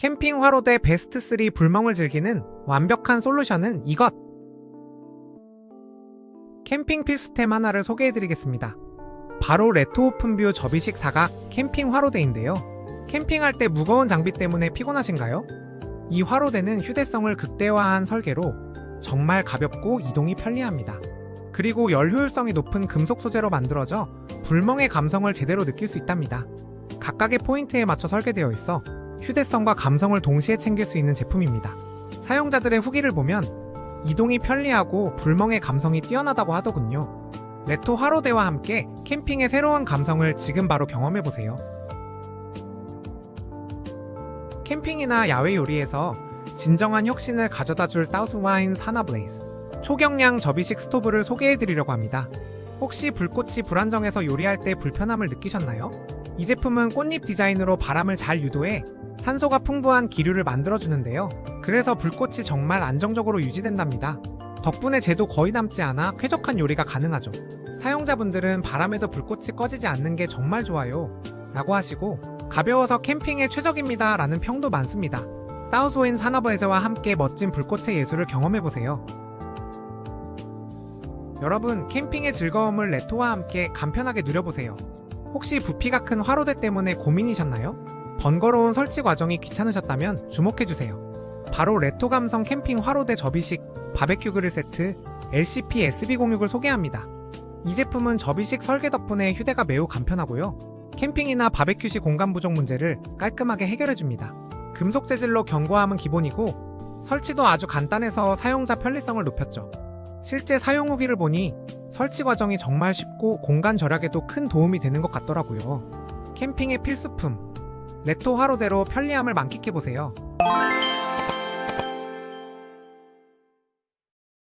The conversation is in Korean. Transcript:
캠핑 화로대 베스트 3 불멍을 즐기는 완벽한 솔루션은 이것! 캠핑 필수템 하나를 소개해드리겠습니다. 바로 레토 오픈뷰 접이식 사각 캠핑 화로대인데요. 캠핑할 때 무거운 장비 때문에 피곤하신가요? 이 화로대는 휴대성을 극대화한 설계로 정말 가볍고 이동이 편리합니다. 그리고 열 효율성이 높은 금속 소재로 만들어져 불멍의 감성을 제대로 느낄 수 있답니다. 각각의 포인트에 맞춰 설계되어 있어 휴대성과 감성을 동시에 챙길 수 있는 제품입니다. 사용자들의 후기를 보면 이동이 편리하고 불멍의 감성이 뛰어나다고 하더군요. 레토 화로대와 함께 캠핑의 새로운 감성을 지금 바로 경험해 보세요. 캠핑이나 야외 요리에서 진정한 혁신을 가져다 줄 따우스와인 사나블레이즈 초경량 접이식 스토브를 소개해 드리려고 합니다. 혹시 불꽃이 불안정해서 요리할 때 불편함을 느끼셨나요? 이 제품은 꽃잎 디자인으로 바람을 잘 유도해 산소가 풍부한 기류를 만들어주는데요. 그래서 불꽃이 정말 안정적으로 유지된답니다. 덕분에 재도 거의 남지 않아 쾌적한 요리가 가능하죠. 사용자분들은 바람에도 불꽃이 꺼지지 않는 게 정말 좋아요. 라고 하시고 가벼워서 캠핑에 최적입니다. 라는 평도 많습니다. 따우소인 산업에서와 함께 멋진 불꽃의 예술을 경험해보세요. 여러분, 캠핑의 즐거움을 레토와 함께 간편하게 누려보세요. 혹시 부피가 큰 화로대 때문에 고민이셨나요? 번거로운 설치 과정이 귀찮으셨다면 주목해주세요. 바로 레토 감성 캠핑 화로대 접이식 바베큐 그릴 세트 LCP SB06을 소개합니다. 이 제품은 접이식 설계 덕분에 휴대가 매우 간편하고요. 캠핑이나 바베큐식 공간 부족 문제를 깔끔하게 해결해줍니다. 금속 재질로 견고함은 기본이고 설치도 아주 간단해서 사용자 편리성을 높였죠. 실제 사용 후기를 보니 설치 과정이 정말 쉽고 공간 절약에도 큰 도움이 되는 것 같더라고요. 캠핑의 필수품 레토 화로대로 편리함을 만끽해보세요.